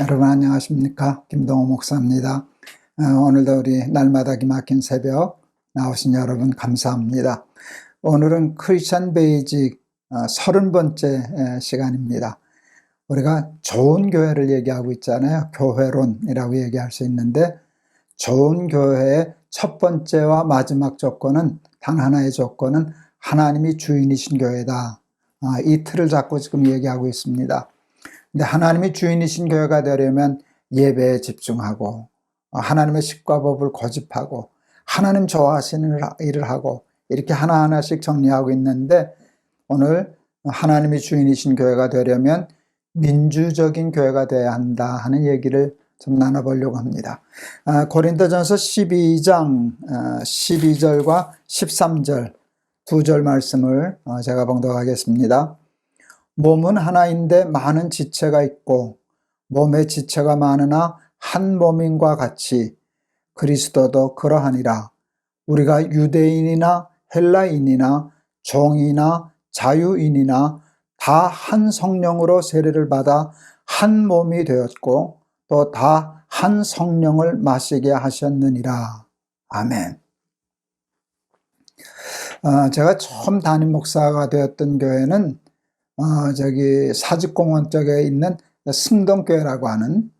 여러분 안녕하십니까 김동호 목사입니다. 어, 오늘도 우리 날마다 기막힌 새벽 나오신 여러분 감사합니다. 오늘은 크리스천 베이직 서른 번째 시간입니다. 우리가 좋은 교회를 얘기하고 있잖아요. 교회론이라고 얘기할 수 있는데 좋은 교회의 첫 번째와 마지막 조건은 단 하나의 조건은 하나님이 주인이신 교회다. 아, 이 틀을 잡고 지금 얘기하고 있습니다. 근데 하나님이 주인이신 교회가 되려면 예배에 집중하고 어, 하나님의 식과법을 고집하고 하나님 좋아하시는 일을 하고 이렇게 하나하나씩 정리하고 있는데 오늘 하나님이 주인이신 교회가 되려면 민주적인 교회가 되어야 한다 하는 얘기를 좀 나눠보려고 합니다. 아, 고린도전서 12장 12절과 13절 두 절 말씀을 어, 제가 봉독하겠습니다. 몸은 하나인데 많은 지체가 있고 몸의 지체가 많으나 한 몸인과 같이 그리스도도 그러하니라. 우리가 유대인이나 헬라인이나 종이나 자유인이나 다 한 성령으로 세례를 받아 한 몸이 되었고 또 다 한 성령을 마시게 하셨느니라. 아멘. 어, 제가 처음 담임 목사가 되었던 교회는 어, 저기 사직공원 쪽에 있는 승동교회라고 하는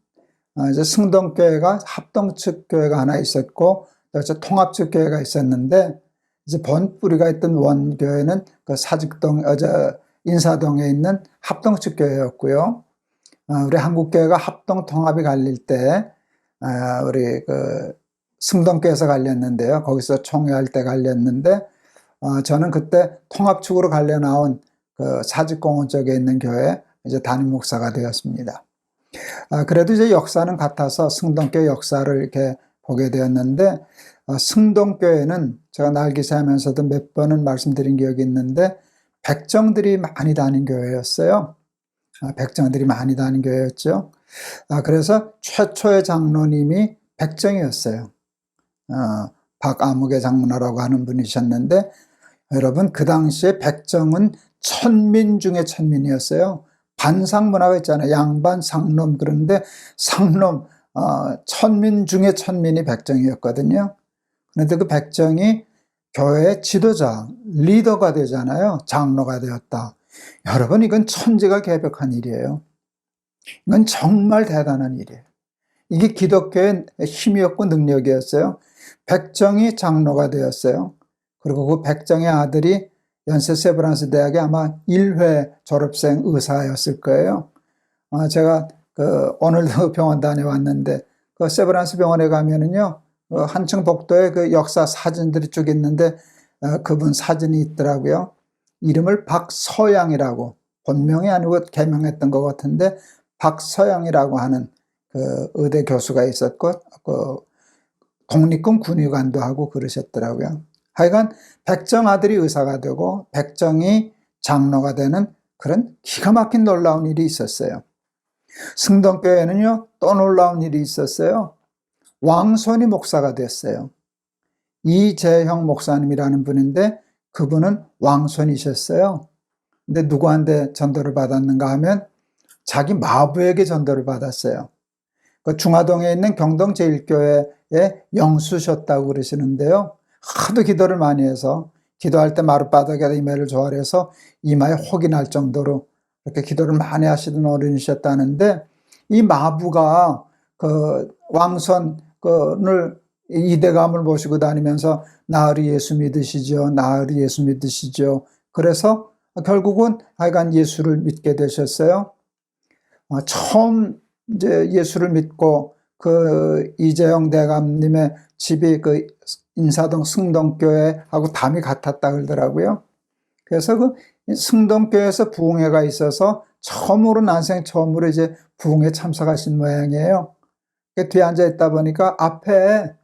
어, 이제 승동교회가 합동측 교회가 하나 있었고 또 통합측 교회가 있었는데 이제 본 뿌리가 있던 원교회는 그 사직동 어저 인사동에 있는 합동측 교회였고요. 어, 우리 한국교회가 합동 통합이 갈릴 때 어, 우리 그 승동교회에서 갈렸는데요. 거기서 총회할 때 갈렸는데 어, 저는 그때 통합측으로 갈려 나온 그 사직공원 쪽에 있는 교회 이제 담임 목사가 되었습니다. 아, 그래도 이제 역사는 같아서 승동교회 역사를 이렇게 보게 되었는데 어, 승동교회는 제가 날기사 하면서도 몇 번은 말씀드린 기억이 있는데 백정들이 많이 다닌 교회였어요. 아, 백정들이 많이 다닌 교회였죠. 아, 그래서 최초의 장로님이 백정이었어요. 어, 박아무개 장로라고 하는 분이셨는데 여러분 그 당시에 백정은 천민 중에 천민이었어요. 반상 문화가 있잖아요. 양반, 상놈 그런데 상놈 어, 천민 중에 천민이 백정이었거든요. 그런데 그 백정이 교회 지도자, 리더가 되잖아요. 장로가 되었다. 여러분 이건 천지가 개벽한 일이에요. 이건 정말 대단한 일이에요. 이게 기독교의 힘이었고 능력이었어요. 백정이 장로가 되었어요. 그리고 그 백정의 아들이 연세 세브란스 대학의 아마 1회 졸업생 의사였을 거예요. 어, 제가 그 오늘도 병원 다녀왔는데 그 세브란스 병원에 가면은요 그 한층 복도에 그 역사 사진들이 쭉 있는데 어, 그분 사진이 있더라고요. 이름을 박서양이라고 본명이 아니고 개명했던 것 같은데 박서양이라고 하는 그 의대 교수가 있었고 그 독립군 군의관도 하고 그러셨더라고요. 하여간 백정 아들이 의사가 되고 백정이 장로가 되는 그런 기가 막힌 놀라운 일이 있었어요. 승동교회는요, 또 놀라운 일이 있었어요. 왕손이 목사가 됐어요. 이재형 목사님이라는 분인데 그분은 왕손이셨어요. 근데 누구한테 전도를 받았는가 하면 자기 마부에게 전도를 받았어요. 그 중화동에 있는 경동제일교회에 영수셨다고 그러시는데요. 하도 기도를 많이 해서 기도할 때 마룻바닥에다 이마를 조아려서 이마에 혹이 날 정도로 이렇게 기도를 많이 하시던 어른이셨다는데 이 마부가 그 왕선을 이대감을 모시고 다니면서 나으리 예수 믿으시죠. 나으리 예수 믿으시죠. 그래서 결국은 하여간 예수를 믿게 되셨어요. 어, 처음 이제 예수를 믿고 그 이재영 대감님의 집이 그 인사동 승동교회하고 담이 같았다 그러더라고요. 그래서 그 승동교회에서 부흥회가 있어서 처음으로 난생 처음으로 이제 부흥회 참석하신 모양이에요. 뒤에 앉아 있다 보니까 앞에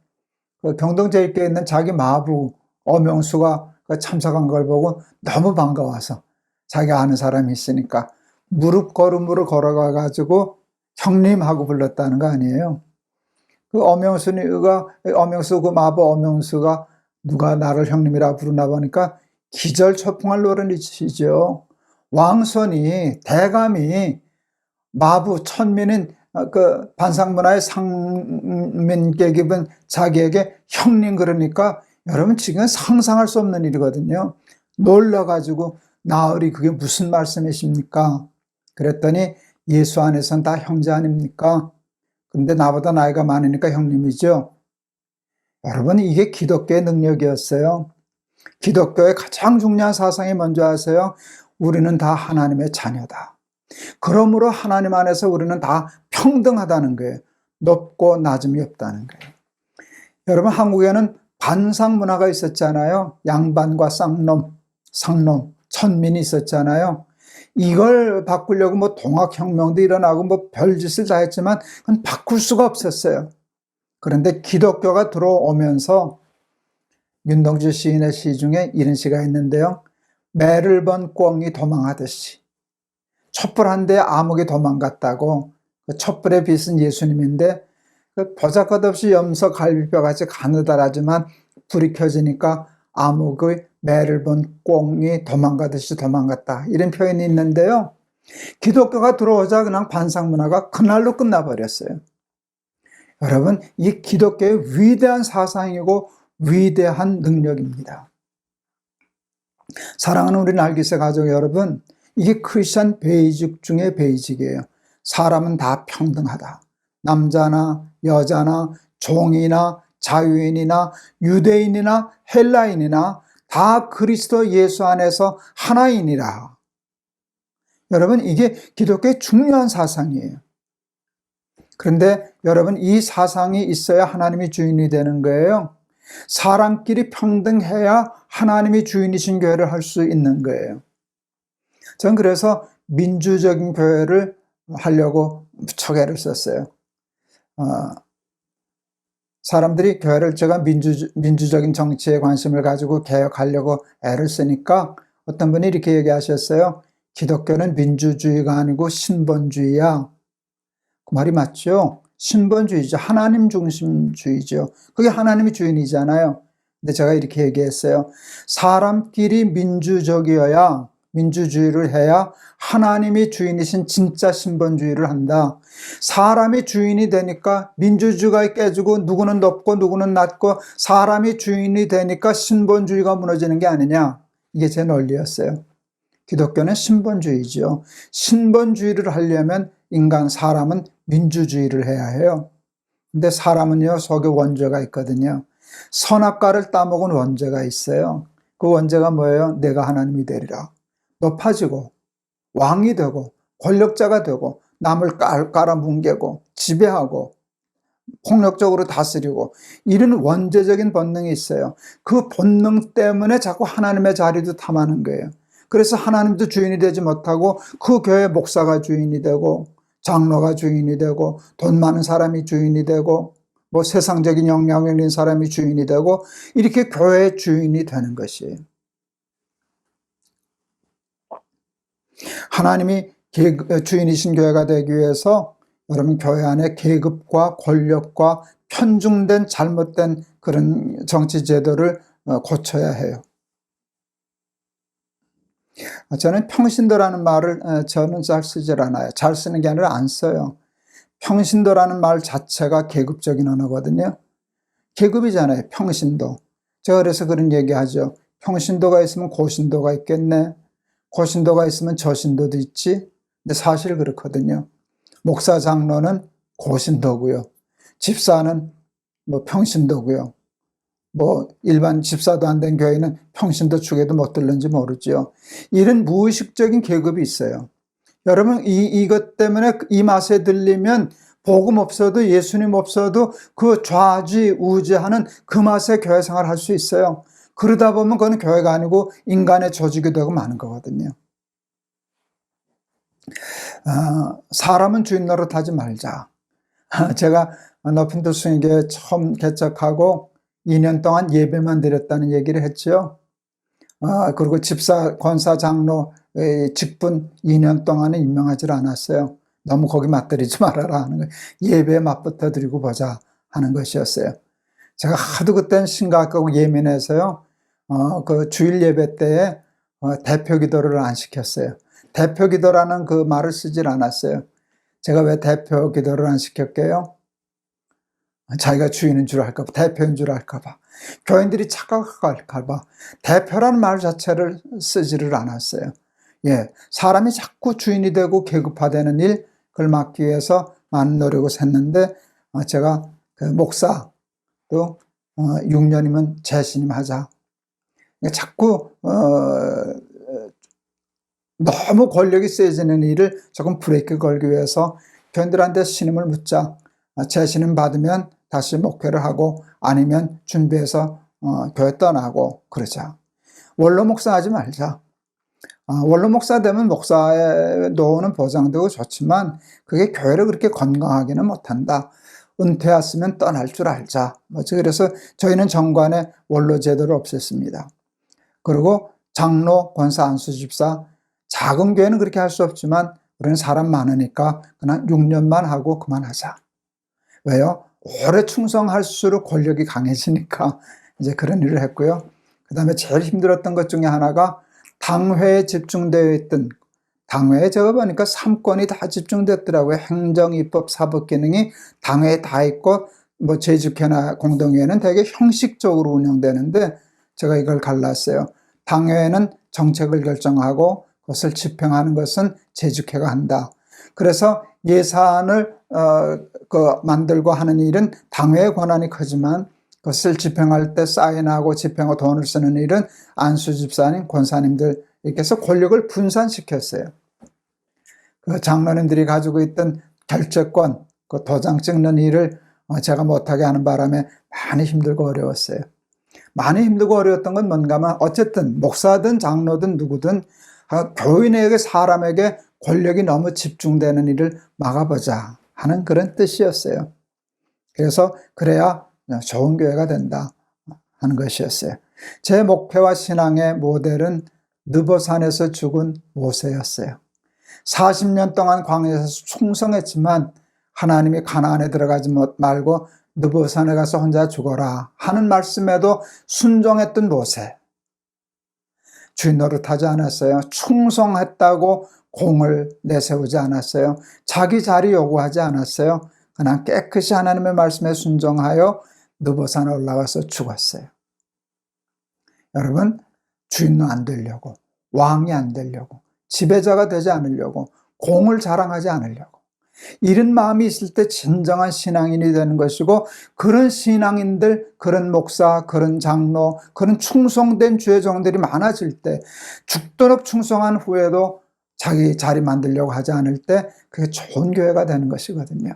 그 경동제일교에 있는 자기 마부 어명수가 그 참석한 걸 보고 너무 반가워서 자기가 아는 사람이 있으니까 무릎 걸음으로 걸어가 가지고 형님하고 불렀다는 거 아니에요. 그 엄영수가 엄영수 그 마법 엄영수가 누가 나를 형님이라 부르나 보니까 기절초풍할 노릇이죠. 왕손이 대감이 마부 천민인 어, 그 반상문화의 상민계급은 자기에게 형님 그러니까 여러분 지금 상상할 수 없는 일이거든요. 놀라가지고 나으리 그게 무슨 말씀이십니까? 그랬더니 예수 안에선 다 형제 아닙니까? 근데 나보다 나이가 많으니까 형님이죠. 여러분 이게 기독교의 능력이었어요. 기독교의 가장 중요한 사상이 뭔지 아세요? 우리는 다 하나님의 자녀다. 그러므로 하나님 안에서 우리는 다 평등하다는 거예요. 높고 낮음이 없다는 거예요. 여러분 한국에는 반상 문화가 있었잖아요. 양반과 쌍놈, 상놈, 천민이 있었잖아요. 이걸 바꾸려고 뭐 동학혁명도 일어나고 뭐 별짓을 다 했지만 그건 바꿀 수가 없었어요. 그런데 기독교가 들어오면서 윤동주 시인의 시 중에 이런 시가 있는데요. 매를 번 꿩이 도망하듯이 촛불 한 대 암흑이 도망갔다고 그 촛불의 빛은 예수님인데 그 보잘것없이 염소 갈비뼈 같이 가느다라지만 불이 켜지니까 암흑의 매를 본 꿩이 도망가듯이 도망갔다 이런 표현이 있는데요. 기독교가 들어오자 그냥 반상문화가 그날로 끝나버렸어요. 여러분 이 기독교의 위대한 사상이고 위대한 능력입니다. 사랑하는 우리 날기세 가족 여러분, 이게 크리스천 베이직 중의 베이직이에요. 사람은 다 평등하다. 남자나 여자나 종이나 자유인이나 유대인이나 헬라인이나 다 그리스도 예수 안에서 하나이니라. 여러분, 이게 기독교의 중요한 사상이에요. 그런데 여러분, 이 사상이 있어야 하나님이 주인이 되는 거예요. 사람끼리 평등해야 하나님이 주인이신 교회를 할 수 있는 거예요. 전 그래서 민주적인 교회를 하려고 애를 썼어요. 어, 사람들이 교회를 제가 민주, 민주적인 정치에 관심을 가지고 개혁하려고 애를 쓰니까 어떤 분이 이렇게 얘기하셨어요. 기독교는 민주주의가 아니고 신본주의야. 그 말이 맞죠? 신본주의죠. 하나님 중심주의죠. 그게 하나님이 주인이잖아요. 근데 제가 이렇게 얘기했어요. 사람끼리 민주적이어야 민주주의를 해야 하나님이 주인이신 진짜 신본주의를 한다. 사람이 주인이 되니까 민주주의가 깨지고 누구는 높고 누구는 낮고 사람이 주인이 되니까 신본주의가 무너지는 게 아니냐. 이게 제 논리였어요. 기독교는 신본주의죠. 신본주의를 하려면 인간 사람은 민주주의를 해야 해요. 근데 사람은요, 속에 원죄가 있거든요. 선악과를 따먹은 원죄가 있어요. 그 원죄가 뭐예요? 내가 하나님이 되리라. 높아지고, 왕이 되고, 권력자가 되고, 남을 깔아뭉개고, 지배하고, 폭력적으로 다스리고, 이런 원죄적인 본능이 있어요. 그 본능 때문에 자꾸 하나님의 자리도 탐하는 거예요. 그래서 하나님도 주인이 되지 못하고, 그 교회 목사가 주인이 되고, 장로가 주인이 되고 돈 많은 사람이 주인이 되고 뭐 세상적인 영향력 있는 사람이 주인이 되고 이렇게 교회의 주인이 되는 것이에요. 하나님이 주인이신 교회가 되기 위해서 여러분 교회 안에 계급과 권력과 편중된 잘못된 그런 정치 제도를 어, 고쳐야 해요. 저는 평신도라는 말을 어, 저는 잘 쓰질 않아요. 잘 쓰는 게 아니라 안 써요. 평신도라는 말 자체가 계급적인 언어거든요. 계급이잖아요. 평신도. 제가 그래서 그런 얘기 하죠. 평신도가 있으면 고신도가 있겠네. 고신도가 있으면 저신도도 있지. 근데 사실 그렇거든요. 목사 장로는 고신도고요. 집사는 뭐 평신도고요. 뭐 일반 집사도 안 된 교회는 평신도 축에도 못 들는지 모르죠. 이런 무의식적인 계급이 있어요. 여러분 이 이것 때문에 이 맛에 들리면 복음 없어도 예수님 없어도 그 좌지 우지하는 그 맛에 교회 생활 할 수 있어요. 그러다 보면 그건 교회가 아니고 인간의 조직이 되고 마는 거거든요. 아, 사람은 주인 노릇하지 말자. 제가 높은 도승에게 처음 개척하고 2년 동안 예배만 드렸다는 얘기를 했죠. 아, 그리고 집사, 권사, 장로의 직분 2년 동안은 임명하지 않았어요. 너무 거기 맞들이지 말아라 하는 거예요. 예배에 맞붙어 드리고 보자 하는 것이었어요. 제가 하도 그땐 심각하고 예민해서요. 어, 그 주일 예배 때에 어, 대표 기도를 안 시켰어요. 대표 기도라는 그 말을 쓰질 않았어요. 제가 왜 대표 기도를 안 시켰게요? 자기가 주인인 줄 알까봐, 대표인 줄 알까봐, 교인들이 착각할까봐, 대표라는 말 자체를 쓰지를 않았어요. 예, 사람이 자꾸 주인이 되고 계급화되는 일, 그걸 막기 위해서 많은 노력을 했는데, 어, 제가 그 목사, 또, 어, 6년이면 재신임 하자. 그러니까 자꾸, 어, 너무 권력이 세지는 일을 조금 브레이크 걸기 위해서 교인들한테 신임을 묻자. 어, 재신임 받으면 다시 목회를 하고 아니면 준비해서 어, 교회 떠나고 그러자. 원로 목사 하지 말자. 어, 원로 목사 되면 목사의 노후는 보장되고 좋지만 그게 교회를 그렇게 건강하기는 못한다. 은퇴했으면 떠날 줄 알자. 뭐지 그래서 저희는 정관에 원로 제도를 없앴습니다. 그리고 장로, 권사, 안수 집사 작은 교회는 그렇게 할 수 없지만 우리는 사람 많으니까 그냥 6년만 하고 그만하자. 왜요? 오래 충성할수록 권력이 강해지니까 이제 그런 일을 했고요. 그 다음에 제일 힘들었던 것 중에 하나가 당회에 집중되어 있던 당회에 제가 보니까 3권이 다 집중됐더라고요. 행정, 입법, 사법 기능이 당회에 다 있고 뭐 제주회나 공동회는 되게 형식적으로 운영되는데 제가 이걸 갈랐어요. 당회는 정책을 결정하고 그것을 집행하는 것은 제주회가 한다. 그래서 예산을 어, 그 만들고 하는 일은 당회의 권한이 크지만 그것을 집행할 때 사인하고 집행하고 돈을 쓰는 일은 안수 집사님, 권사님들 이렇게 해서 권력을 분산시켰어요. 그 장로님들이 가지고 있던 결재권, 그 도장 찍는 일을 어, 제가 못하게 하는 바람에 많이 힘들고 어려웠어요. 많이 힘들고 어려웠던 건 뭔가 하면 어쨌든 목사든 장로든 누구든 어, 교인에게 사람에게 권력이 너무 집중되는 일을 막아보자 하는 그런 뜻이었어요. 그래서 그래야 좋은 교회가 된다 하는 것이었어요. 제 목표와 신앙의 모델은 느보산에서 죽은 모세였어요. 40년 동안 광야에서 충성했지만 하나님이 가나안에 들어가지 말고 느보산에 가서 혼자 죽어라 하는 말씀에도 순종했던 모세. 주인 노릇하지 않았어요. 충성했다고 공을 내세우지 않았어요. 자기 자리 요구하지 않았어요. 그냥 깨끗이 하나님의 말씀에 순종하여 느보산에 올라가서 죽었어요. 여러분, 주인도 안 되려고, 왕이 안 되려고, 지배자가 되지 않으려고, 공을 자랑하지 않으려고. 이런 마음이 있을 때 진정한 신앙인이 되는 것이고, 그런 신앙인들, 그런 목사, 그런 장로, 그런 충성된 주의 종들이 많아질 때, 죽도록 충성한 후에도 자기 자리 만들려고 하지 않을 때, 그게 좋은 교회가 되는 것이거든요.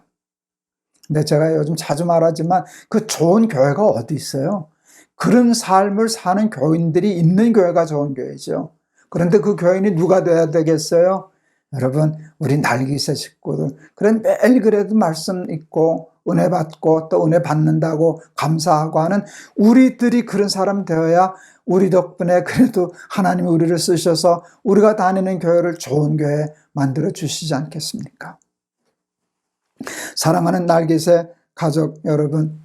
근데 제가 요즘 자주 말하지만, 그 좋은 교회가 어디 있어요? 그런 삶을 사는 교인들이 있는 교회가 좋은 교회죠. 그런데 그 교인이 누가 돼야 되겠어요? 여러분, 우리 날기세 식구들. 그런 매일 그래도 말씀 있고, 은혜 받고, 또 은혜 받는다고 감사하고 하는 우리들이 그런 사람 되어야 우리 덕분에 그래도 하나님이 우리를 쓰셔서 우리가 다니는 교회를 좋은 교회 만들어 주시지 않겠습니까? 사랑하는 날기세 가족 여러분,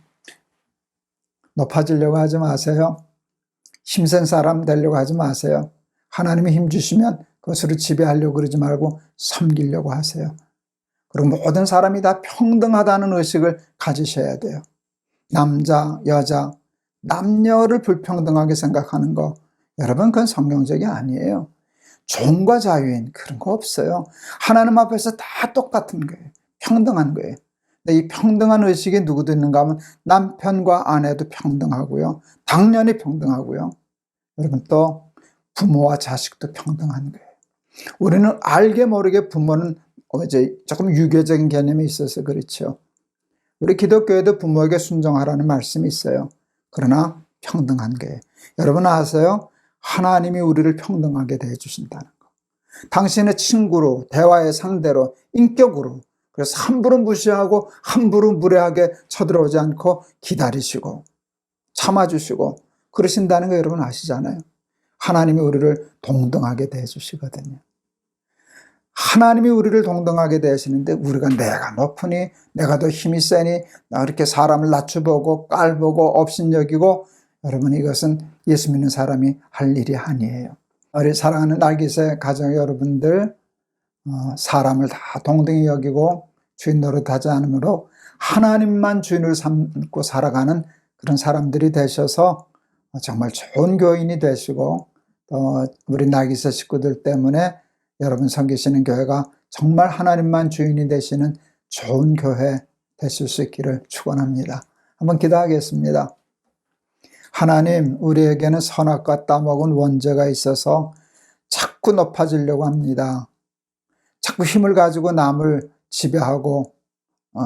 높아지려고 하지 마세요. 힘센 사람 되려고 하지 마세요. 하나님이 힘 주시면 그것으로 지배하려고 그러지 말고 섬기려고 하세요. 그리고 모든 사람이 다 평등하다는 의식을 가지셔야 돼요. 남자, 여자, 남녀를 불평등하게 생각하는 거, 여러분, 그건 성경적이 아니에요. 종과 자유인, 그런 거 없어요. 하나님 앞에서 다 똑같은 거예요. 평등한 거예요. 이 평등한 의식이 누구도 있는가 하면 남편과 아내도 평등하고요. 당연히 평등하고요. 여러분 또 부모와 자식도 평등한 거예요. 우리는 알게 모르게 부모는 이제 조금 유교적인 개념이 있어서 그렇죠. 우리 기독교에도 부모에게 순종하라는 말씀이 있어요. 그러나 평등한 게 여러분 아세요? 하나님이 우리를 평등하게 대해 주신다는 거. 당신의 친구로 대화의 상대로 인격으로 그래서 함부로 무시하고 함부로 무례하게 쳐들어오지 않고 기다리시고 참아주시고 그러신다는 거 여러분 아시잖아요. 하나님이 우리를 동등하게 대해주시거든요. 하나님이 우리를 동등하게 대하시는데 우리가 내가 높으니 내가 더 힘이 세니 나 이렇게 사람을 낮춰보고 깔보고 업신여기고 여러분 이것은 예수 믿는 사람이 할 일이 아니에요. 우리 사랑하는 날기세 가정 여러분들 어, 사람을 다 동등히 여기고 주인 노릇하지 않으므로 하나님만 주인을 삼고 살아가는 그런 사람들이 되셔서 정말 좋은 교인이 되시고 또 우리 나기사 식구들 때문에 여러분 섬기시는 교회가 정말 하나님만 주인이 되시는 좋은 교회 되실 수 있기를 축원합니다. 한번 기도하겠습니다. 하나님, 우리에게는 선악과 따먹은 원죄가 있어서 자꾸 높아지려고 합니다. 자꾸 힘을 가지고 남을 지배하고 어,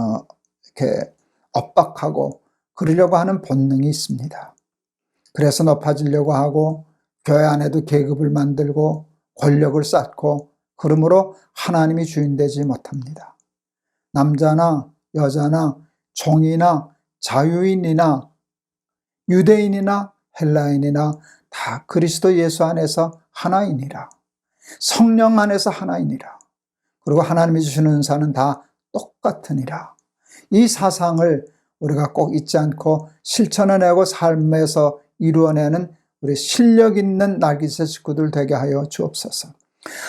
이렇게 엇박하고 그러려고 하는 본능이 있습니다. 그래서 높아지려고 하고 교회 안에도 계급을 만들고 권력을 쌓고 그러므로 하나님이 주인 되지 못합니다. 남자나 여자나 종이나 자유인이나 유대인이나 헬라인이나 다 그리스도 예수 안에서 하나이니라. 성령 안에서 하나이니라. 그리고 하나님이 주시는 은사는 다 똑같으니라. 이 사상을 우리가 꼭 잊지 않고 실천해내고 삶에서 이루어내는 우리 실력 있는 날기새 식구들 되게 하여 주옵소서.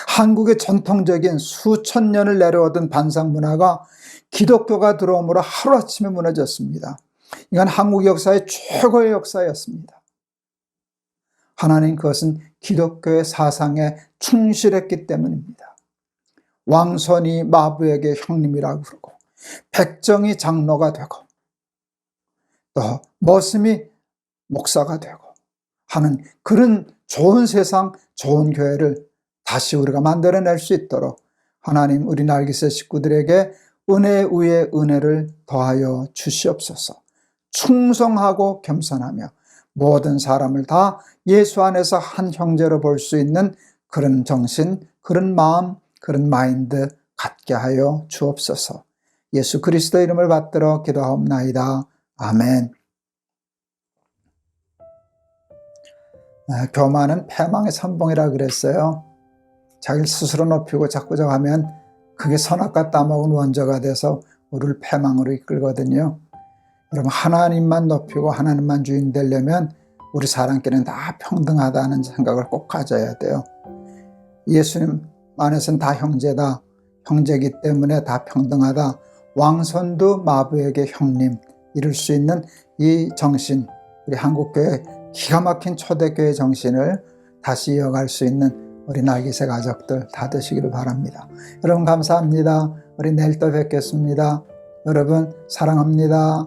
한국의 전통적인 수천 년을 내려오던 반상 문화가 기독교가 들어오므로 하루아침에 무너졌습니다. 이건 한국 역사의 최고의 역사였습니다. 하나님 그것은 기독교의 사상에 충실했기 때문입니다. 왕선이 마부에게 형님이라고 그러고 백정이 장로가 되고 또 머슴이 목사가 되고 하는 그런 좋은 세상, 좋은 교회를 다시 우리가 만들어낼 수 있도록 하나님 우리 날기새 식구들에게 은혜 위에 은혜를 더하여 주시옵소서. 충성하고 겸손하며 모든 사람을 다 예수 안에서 한 형제로 볼 수 있는 그런 정신, 그런 마음, 그런 마인드 갖게 하여 주옵소서. 예수 그리스도 이름을 받들어 기도하옵나이다. 아멘. 교만은 패망의 선봉이라 그랬어요. 자기를 스스로 높이고 자꾸자꾸 하면 그게 선악과 따먹은 원저가 돼서 우리를 패망으로 이끌거든요. 여러분 하나님만 높이고 하나님만 주인 되려면 우리 사람끼리는 다 평등하다는 생각을 꼭 가져야 돼요. 예수님 안에서는 다 형제다. 형제기 때문에 다 평등하다. 왕손도 마부에게 형님 이룰 수 있는 이 정신 우리 한국교회 기가 막힌 초대교회 정신을 다시 이어갈 수 있는 우리 날기새 가족들 다 되시기를 바랍니다. 여러분 감사합니다. 우리 내일 또 뵙겠습니다. 여러분 사랑합니다.